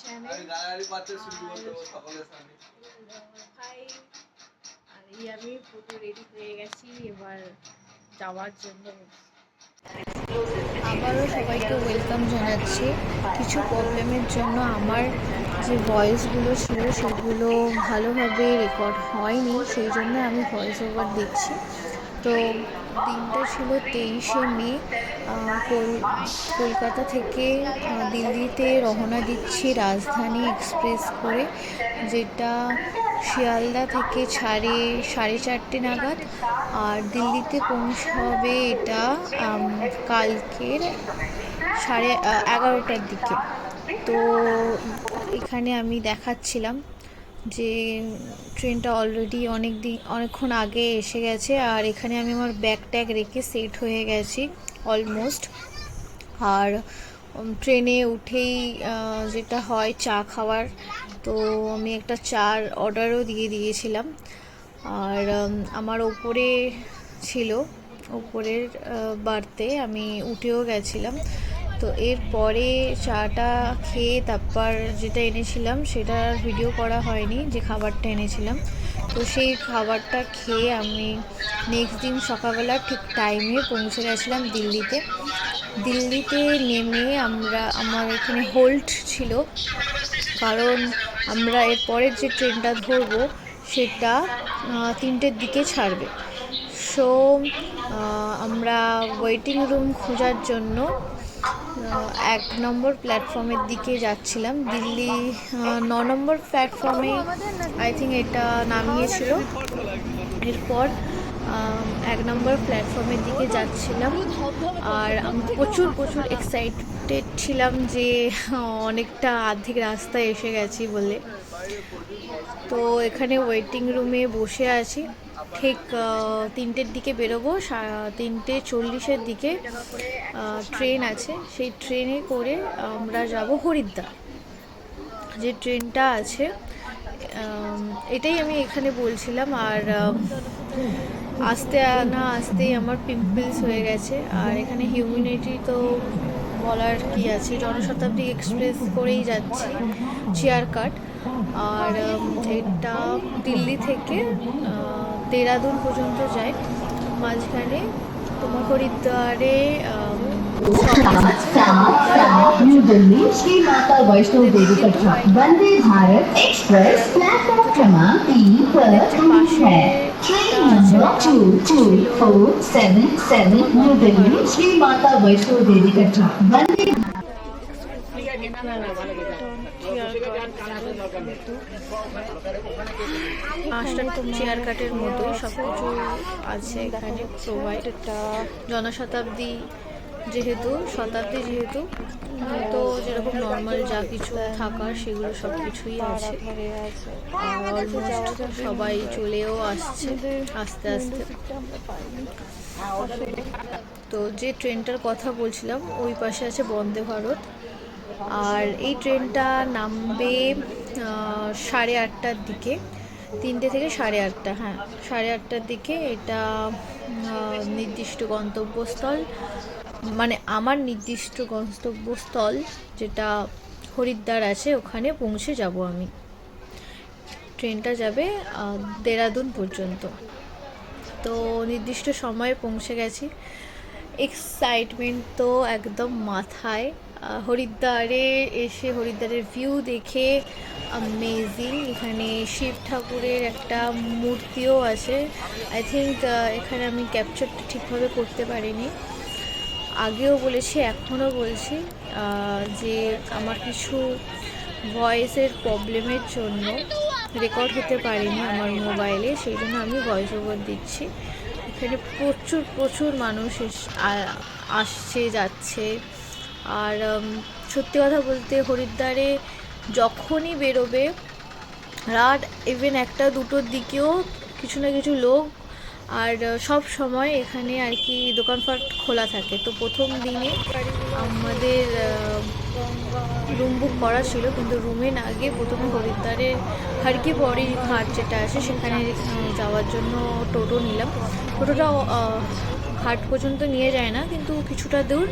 সামনে হাই আর এই আমি পুরো রেডি হয়ে গেছি এবার যাওয়ার জন্য আবারও সবাইকে ওয়েলকাম জানাচ্ছি কিছু প্রবলেমের জন্য আমার যে ভয়েসগুলো ছিল সেগুলো ভালোভাবে রেকর্ড হয়নি সেই জন্য আমি ভয়েস ওভার দিচ্ছি তো দিনটা ছিল তেইশে মে কল- কলকাতা থেকে দিল্লিতে রওনা দিচ্ছি রাজধানী এক্সপ্রেস করে, যেটা শিয়ালদা থেকে ছাড়ে সাড়ে চারটে নাগাদ। আর দিল্লিতে পৌঁছাবে এটা কালকের সাড়ে এগারোটার দিকে। তো এখানে আমি দেখাচ্ছিলাম যে ট্রেনটা অলরেডি অনেক দিন, অনেকক্ষণ আগে এসে গেছে আর এখানে আমি আমার ব্যাগ ট্যাগ রেখে সেট হয়ে গেছি অলমোস্ট আর ট্রেনে উঠেই যেটা হয় চা খাওয়ার, তো আমি একটা চার অর্ডারও দিয়ে দিয়েছিলাম। আর আমার ওপরে ছিল, ওপরের বাড়তে আমি উঠেও গেছিলাম। তো এরপরে চাটা খেয়ে তারপর যেটা এনেছিলাম সেটা ভিডিও করা হয়নি, যে খাবারটা এনেছিলাম। তো সেই খাবারটা খেয়ে আমি নেক্সট দিন সকালবেলা ঠিক টাইমে পৌঁছে গেছিলাম দিল্লিতে। দিল্লিতে নেমে আমরা, আমার এখানে হোল্ড ছিল। কারণ আমরা এর পরের যে ট্রেনটা ধরবো সেটা তিনটের দিকে ছাড়বে। সো আমরা ওয়েটিং রুম খোঁজার জন্য এক নম্বর প্ল্যাটফর্মের দিকে যাচ্ছিলাম। দিল্লি ন নম্বর প্ল্যাটফর্মে আই থিঙ্ক এটা নামিয়েছিল। এরপর এক নম্বর প্ল্যাটফর্মের দিকে যাচ্ছিলাম। আর আমি প্রচুর প্রচুর এক্সাইটেড ছিলাম যে অনেকটা আর্ধেক রাস্তায় এসে গেছি বলে। তো এখানে ওয়েটিং রুমে বসে আছি। ঠিক তিনটের দিকে বেরোবো তিনটে চল্লিশের দিকে ট্রেন আছে। সেই ট্রেনে করে আমরা যাব হরিদ্বার। যে ট্রেনটা আছে এটাই আমি এখানে বলছিলাম। আর আসতে, না আসতেই আমার পিম্পলস হয়ে গেছে। আর এখানে হিউম্যানিটি তো বলার কি আছে? জনশতাব্দী এক্সপ্রেস করেই যাচ্ছি চেয়ার কাট আর আম, এটা দিল্লি থেকে আহ, দেরাদুন পর্যন্ত যায় মাঝখানে তোমার হরিদ্বারে আম, New Delhi Shri Mata Vaishno Devi Katra Vande Bharat express platform क्रमांक तीन पर खड़ी है train number two two four seven seven New Delhi Shri Mata Vaishno Devi Katra Vande chair কাটের মতোই সব কিছু আছে এখানে প্রোভাইড একটা জনশতাব্দী যেহেতু, শতাব্দী যেহেতু, তো যেরকম নর্মাল যা কিছু থাকার সেগুলো সব কিছুই আছে। অলমোস্ট সবাই চলেও আসছে, আস্তে আস্তে। তো যে ট্রেনটার কথা বলছিলাম, ওই পাশে আছে বন্দে ভারত। আর এই ট্রেনটা নামবে সাড়ে আটটার দিকে। তিনটে থেকে সাড়ে আটটা হ্যাঁ সাড়ে আটটার দিকে এটা নির্দিষ্ট গন্তব্যস্থল। মানে আমার নির্দিষ্ট গন্তব্যস্থল যেটা হরিদ্বার আছে, ওখানে পৌঁছে যাব আমি। ট্রেনটা যাবে দেরাদুন পর্যন্ত। তো নির্দিষ্ট সময়ে পৌঁছে গেছি। এক্সাইটমেন্ট তো একদম মাথায়। হরিদ্বারে এসে, হরিদ্বারের ভিউ দেখে অ্যামেজিং এখানে শিব ঠাকুরের একটা মূর্তিও আছে। আই থিঙ্ক এখানে আমি ক্যাপচারটা ঠিকভাবে করতে পারিনি। আগেও বলেছি, এখনও বলছি যে আমার কিছু ভয়েসের প্রবলেমের জন্য রেকর্ড হতে পারিনি আমার মোবাইলে সেই জন্য আমি ভয়েস ওভার দিচ্ছি। এখানে প্রচুর প্রচুর মানুষ আসছে, যাচ্ছে। আর সত্যি কথা বলতে হরিদ্বারে যখনই বেরোবে, রাত ইভেন একটা দুটোর দিকেও কিছু না কিছু লোক আর সব সময় এখানে আর কি দোকানপাট খোলা থাকে। তো প্রথম দিনে আমাদের রুম বুক করা ছিল, কিন্তু রুমে না গিয়ে প্রথমে হরিদ্বারের হারকি পরি ঘাট যেটা আছে, সেখানে যাওয়ার জন্য টোটো নিলাম। টোটোটা ঘাট পর্যন্ত নিয়ে যায় না, কিন্তু কিছুটা দূর।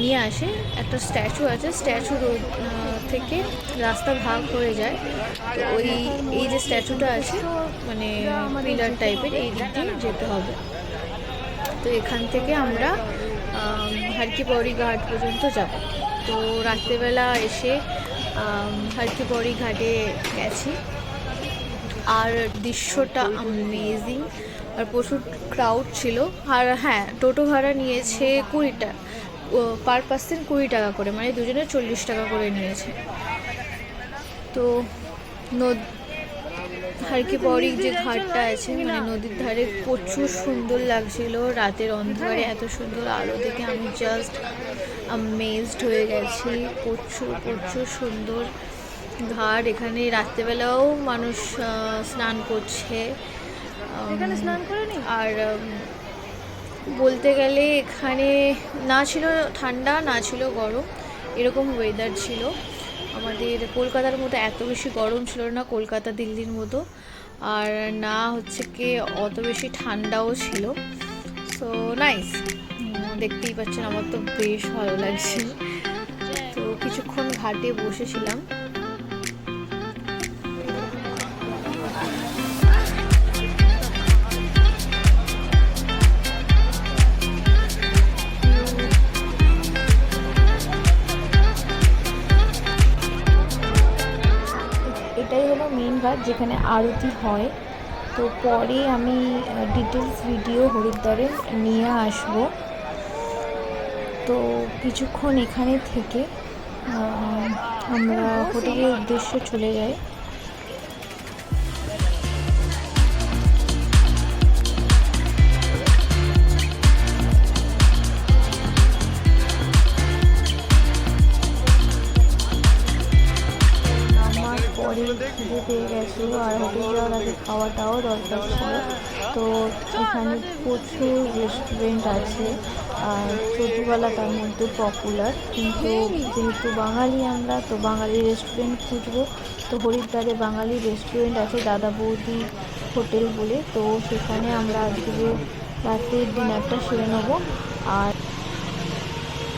নিয়ে আসে। একটা স্ট্যাচু আছে, স্ট্যাচু থেকে রাস্তা ভাগ হয়ে যায়। তো ওই, এই যে স্ট্যাচুটা আছে মানে পিলার টাইপের, এই দিক দিয়ে যেতে হবে। তো এখান থেকে আমরা হারকিপৌরি ঘাট পর্যন্ত যাব। তো রাত্রেবেলা এসে হারকিপৌরি ঘাটে গেছি। আর দৃশ্যটা অ্যামেজিং আর প্রচুর ক্রাউড ছিল। আর হ্যাঁ টোটো ভাড়া নিয়েছে কুড়িটা। পার পার্সেন্ট কুড়ি টাকা করে মানে দুজনে চল্লিশ টাকা করে নিয়েছে। তো নদ হারকিপৌরি যে ঘাটটা আছে মানে নদীর ধারে প্রচুর সুন্দর লাগছিল রাতের অন্ধকারে এত সুন্দর আলো দেখে আমি জাস্ট আমেজড হয়ে গেছি। প্রচুর প্রচুর সুন্দর ঘাট এখানে রাত্রেবেলাও মানুষ স্নান করছে। এখানে স্নান করেনি? আর বলতে গেলে এখানে না ছিল ঠান্ডা, না ছিল গরম, এরকম ওয়েদার ছিল। আমাদের কলকাতার মতো এত বেশি গরম ছিল না, কলকাতা, দিল্লির মতো। আর না হচ্ছে কি অত বেশি ঠান্ডাও ছিল। সো নাইস দেখতেই পাচ্ছেন, আমার তো বেশ ভালো লাগছে। তো কিছুক্ষণ ঘাটে বসেছিলাম। হলো মেন ঘাট যেখানে আরতি হয়। তো পরে আমি ডিটেলস ভিডিও হরিদ্বারে নিয়ে আসব। তো কিছুক্ষণ এখানে থেকে আমরা হোটেলের উদ্দেশ্যে চলে যাই। খিদে পেয়ে গেছিল আর হোটেল যাওয়ার আগে খাওয়াটাও দরকার ছিল। তো এখানে প্রচুর রেস্টুরেন্ট আছে আর চতুর্বেলা তার মধ্যে পপুলার কিন্তু যেহেতু বাঙালি আমরা তো বাঙালি রেস্টুরেন্ট খুঁজবো। তো হরিদ্বারে বাঙালি রেস্টুরেন্ট আছে দাদা বৌদি হোটেল বলে। তো সেখানে আমরা আজকে রাতের ডিনারটা সেরে নেব। আর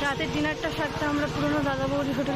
রাতের ডিনারটা সারতে আমরা পুরোনো দাদা বৌদি হোটেলে